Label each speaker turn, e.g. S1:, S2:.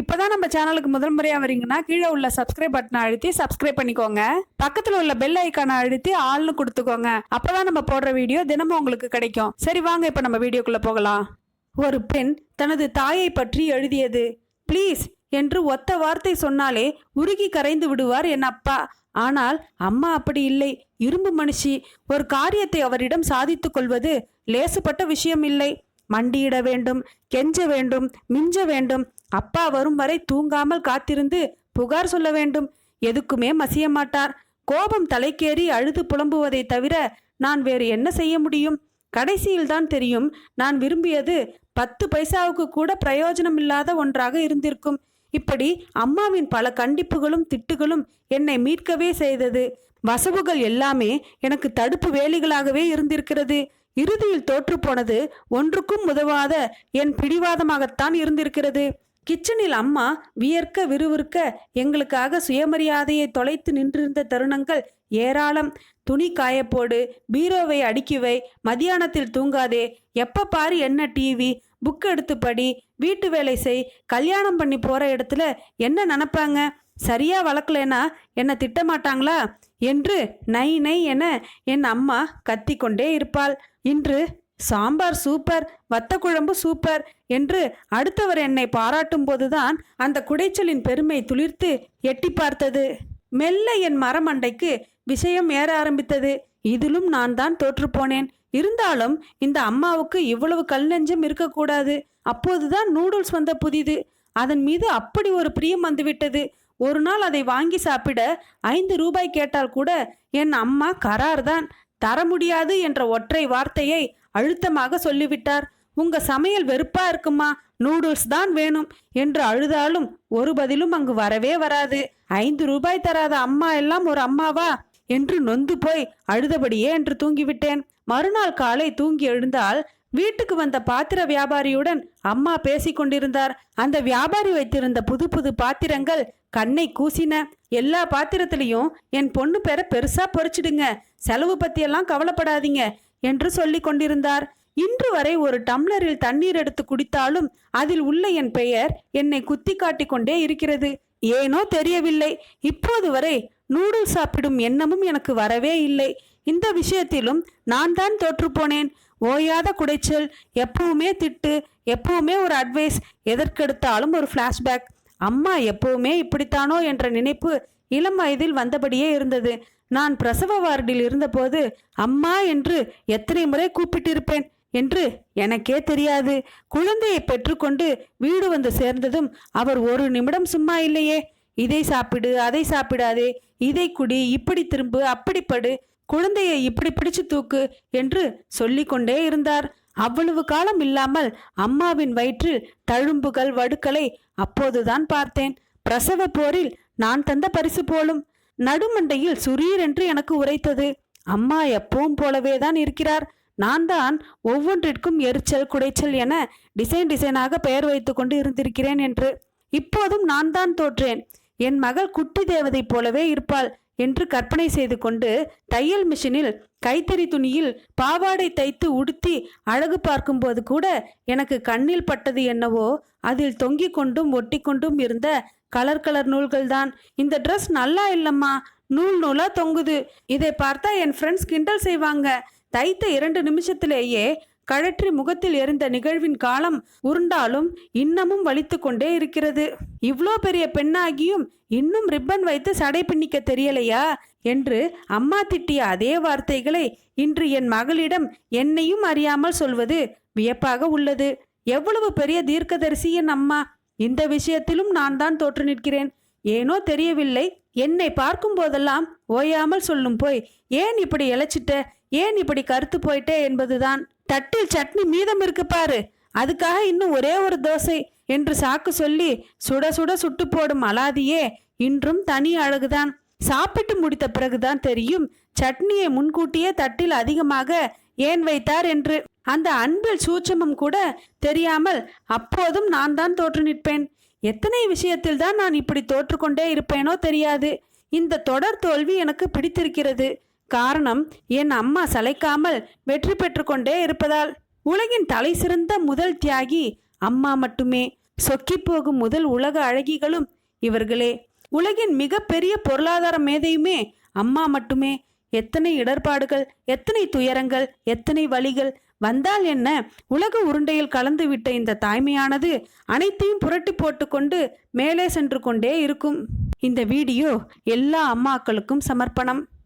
S1: இப்போதான் நம்ம சேனலுக்கு முதல் முறையாக வரீங்கன்னா கீழே உள்ள சப்ஸ்கிரைப் பட்டனை அழுத்தி சப்ஸ்கிரைப் பண்ணிக்கோங்க. பக்கத்தில் உள்ள பெல் ஐக்கானை அழுத்தி ஆள்னு கொடுத்துக்கோங்க. அப்போதான் நம்ம போடுற வீடியோ தினமும் உங்களுக்கு கிடைக்கும். சரி வாங்க இப்போ நம்ம வீடியோக்குள்ளே போகலாம். ஒரு பெண் தனது தாயை பற்றி எழுதியது. ப்ளீஸ் என்று ஒத்த வார்த்தை சொன்னாலே உருகி கரைந்து விடுவார் என் அப்பா. ஆனால் அம்மா அப்படி இல்லை. இரும்பு மனுஷி. ஒரு காரியத்தை அவரிடம் சாதித்துக் கொள்வது லேசுப்பட்ட விஷயம் இல்லை. மண்டியிட வேண்டும் கெஞ்ச வேண்டும் மிஞ்ச வேண்டும் அப்பா வரும் வரை தூங்காமல் காத்திருந்து புகார் சொல்ல வேண்டும். எதுக்குமே மசிய மாட்டார். கோபம் தலைக்கேறி அழுது புலம்புவதை தவிர நான் வேறு என்ன செய்ய முடியும்? கடைசியில் தான் தெரியும். நான் விரும்பியது பத்து பைசாவுக்கு கூட பிரயோஜனம் இல்லாத ஒன்றாக இருந்திருக்கும். இப்படி அம்மாவின் பல கண்டிப்புகளும் திட்டுகளும் என்னை மீட்கவே செய்தது. வசவுகள் எல்லாமே எனக்கு தடுப்பு வேலிகளாகவே இருந்திருக்கிறது. இறுதியில் தோற்றுப்போனது ஒன்றுக்கும் உதவாத என் பிடிவாதமாகத்தான் இருந்திருக்கிறது. கிச்சனில் அம்மா வியர்க்க விறுவிறுக்க எங்களுக்காக சுயமரியாதையை தொலைத்து நின்றிருந்த தருணங்கள் ஏராளம். துணி காயப்போடு பீரோவை அடுக்கி வை மதியானத்தில் தூங்காதே எப்ப பாரு என்ன டிவி புக் எடுத்து படி வீட்டு வேலை செய் கல்யாணம் பண்ணி போற இடத்துல என்ன நினப்பாங்க? சரியா வளர்க்கலனா என்ன திட்டமாட்டாங்களா? என்று நை நை என என் அம்மா கத்திக்கொண்டே இருப்பாள். இன்று சாம்பார் சூப்பர் வத்த குழம்பு சூப்பர் என்று அடுத்தவர் என்னை பாராட்டும் போதுதான் அந்த குடைச்சலின் பெருமை துளிர்த்து எட்டி பார்த்தது. மெல்ல என் மரமண்டைக்கு விஷயம் ஏற ஆரம்பித்தது. இதிலும் நான் தான் தோற்றுப்போனேன் இருந்தாலும் இந்த அம்மாவுக்கு இவ்வளவு கல் நெஞ்சம் இருக்கக்கூடாது. அப்போதுதான் நூடுல்ஸ் வந்த புதிது. அதன் மீது அப்படி ஒரு பிரியம் வந்துவிட்டது. ஒரு நாள் அதை வாங்கி சாப்பிட ஐந்து ரூபாய் கேட்டால் கூட என் அம்மா கரார் தான் தர முடியாது என்ற ஒற்றை வார்த்தையை அழுத்தமாக சொல்லிவிட்டார். உங்க சமையல் வெறுப்பா இருக்குமா? நூடுல்ஸ் தான் வேணும் என்று அழுதாலும் ஒரு பதிலும் அங்கு வரவே வராது. ஐந்து ரூபாய் தராத அம்மா எல்லாம் ஒரு அம்மாவா? என்று நொந்து போய் அழுதபடியே என்று தூங்கிவிட்டேன். மறுநாள் காலை தூங்கி எழுந்தால் வீட்டுக்கு வந்த பாத்திர வியாபாரியுடன் அம்மா பேசிக் கொண்டிருந்தார். அந்த வியாபாரி வைத்திருந்த புது புது பாத்திரங்கள் கண்ணை கூசின. எல்லா பாத்திரத்திலையும் என் பொண்ணு பேரை பெருசா பொறிச்சிடுங்க செலவு பத்தியெல்லாம் கவலைப்படாதீங்க. என்று சொல்லிக் கொண்டிருந்தார். இன்று வரை ஒரு டம்ளரில் தண்ணீர் எடுத்து குடித்தாலும் அதில் உள்ள என் பெயர் என்னை குத்தி காட்டி கொண்டே இருக்கிறது. ஏனோ தெரியவில்லை. இப்போது வரை நூடுல்ஸ் சாப்பிடும் எண்ணமும் எனக்கு வரவே இல்லை. இந்த விஷயத்திலும் நான் தான் தோற்றுப்போனேன் ஓயாத குடைச்சல் எப்பவுமே திட்டு எப்பவுமே ஒரு அட்வைஸ் எதற்கெடுத்தாலும் ஒரு ஃப்ளாஷ்பேக் அம்மா எப்பவுமே இப்படித்தானோ என்ற நினைப்பு இளம் வயதில் வந்தபடியே இருந்தது. நான் பிரசவ வார்டில் இருந்தபோது அம்மா என்று எத்தனை முறை கூப்பிட்டிருப்பேன்? என்று எனக்கே தெரியாது. குழந்தையை பெற்றுக்கொண்டு வீடு வந்து சேர்ந்ததும் அவர் ஒரு நிமிடம் சும்மா இல்லையே. இதை சாப்பிடு அதை சாப்பிடாதே. இதை குடி இப்படி திரும்பு அப்படிப்படு குழந்தையை இப்படி பிடிச்சு தூக்கு என்று சொல்லிக்கொண்டே இருந்தார். அவ்வளவு காலம் இல்லாமல் அம்மாவின் வயிற்றில் தழும்புகள் வடுக்களை அப்போதுதான் பார்த்தேன். பிரசவ போரில் நான் தந்த பரிசு போலும் நடுமண்டையில் சுரீர் என்று எனக்கு உரைத்தது. அம்மா எப்பவும் போலவே தான் இருக்கிறார். நான் தான் ஒவ்வொன்றிற்கும் எரிச்சல் குடைச்சல் என டிசைன் டிசைனாக பெயர் வைத்து கொண்டு இருந்திருக்கிறேன் என்று. இப்போதும் நான் தான் தோற்றேன். என் மகள் குட்டி தேவதை போலவே இருப்பாள். என்று கற்பனை செய்து கொண்டு தையல் மிஷினில் கைத்தறி துணியில் பாவாடை தைத்து உடுத்தி அழகு பார்க்கும்போது கூட எனக்கு கண்ணில் பட்டது என்னவோ அதில் தொங்கிக் கொண்டும் ஒட்டி கொண்டும் இருந்த கலர் கலர் நூல்கள்தான் இந்த ட்ரெஸ் நல்லா இல்லம்மா. நூல் நூலா தொங்குது. இதை பார்த்தா என் ஃப்ரெண்ட்ஸ் கிண்டல் செய்வாங்க. தைத்த இரண்டு நிமிஷத்திலேயே கழற்றி முகத்தில் எரிந்த நிகழ்வின் காலம் உருண்டாலும் இன்னமும் வலித்து கொண்டே இருக்கிறது. இவ்வளோ பெரிய பெண்ணாகியும் இன்னும் ரிப்பன் வைத்து சடை பின்னிக்க தெரியலையா? என்று அம்மா திட்டிய அதே வார்த்தைகளை இன்று என் மகளிடம் என்னையும் அறியாமல் சொல்வது வியப்பாக உள்ளது. எவ்வளவு பெரிய தீர்க்கதரிசி என் அம்மா? இந்த விஷயத்திலும் நான் தான் தோற்று நிற்கிறேன். ஏனோ தெரியவில்லை. என்னை பார்க்கும் போதெல்லாம் ஓயாமல் சொல்லும் போய். ஏன் இப்படி இழைச்சிட்ட? ஏன் இப்படி கருத்து போயிட்டே என்பதுதான். தட்டில் சட்னி மீதம் இருக்கு பாரு. அதுக்காக இன்னும் ஒரே ஒரு தோசை என்று சாக்கு சொல்லி சுட சுட சுட்டு போடும் அலாதியே இன்றும் தனி அழகுதான். சாப்பிட்டு முடித்த பிறகுதான் தெரியும் சட்னியை முன்கூட்டியே தட்டில் அதிகமாக ஏன் வைத்தார் என்று. அந்த அன்பில் சூட்சமும் கூட தெரியாமல் அப்போதும் நான் தான் தோற்று நிற்பேன். எத்தனை விஷயத்தில் தான் நான் இப்படி தோற்றுக்கொண்டே இருப்பேனோ தெரியாது. இந்த தொடர் தோல்வி எனக்கு பிடித்திருக்கிறது. காரணம் என் அம்மா சளைக்காமல் வெற்றி பெற்றுக்கொண்டே இருப்பதால். உலகின் தலை சிறந்த முதல் தியாகி அம்மா மட்டுமே. சொக்கி போகும் முதல் உலக அழகிகளும் இவர்களே. உலகின் மிகப்பெரிய பொருளாதார மேதையுமே அம்மா மட்டுமே. எத்தனை இடர்பாடுகள் எத்தனை துயரங்கள் எத்தனை வழிகள் வந்தால் என்ன? உலக உருண்டையில் கலந்து விட்ட இந்த தாய்மையானது அனைத்தையும் புரட்டி போட்டுக்கொண்டு மேலே சென்று கொண்டே இருக்கும். இந்த வீடியோ எல்லா அம்மாக்களுக்கும் சமர்ப்பணம்.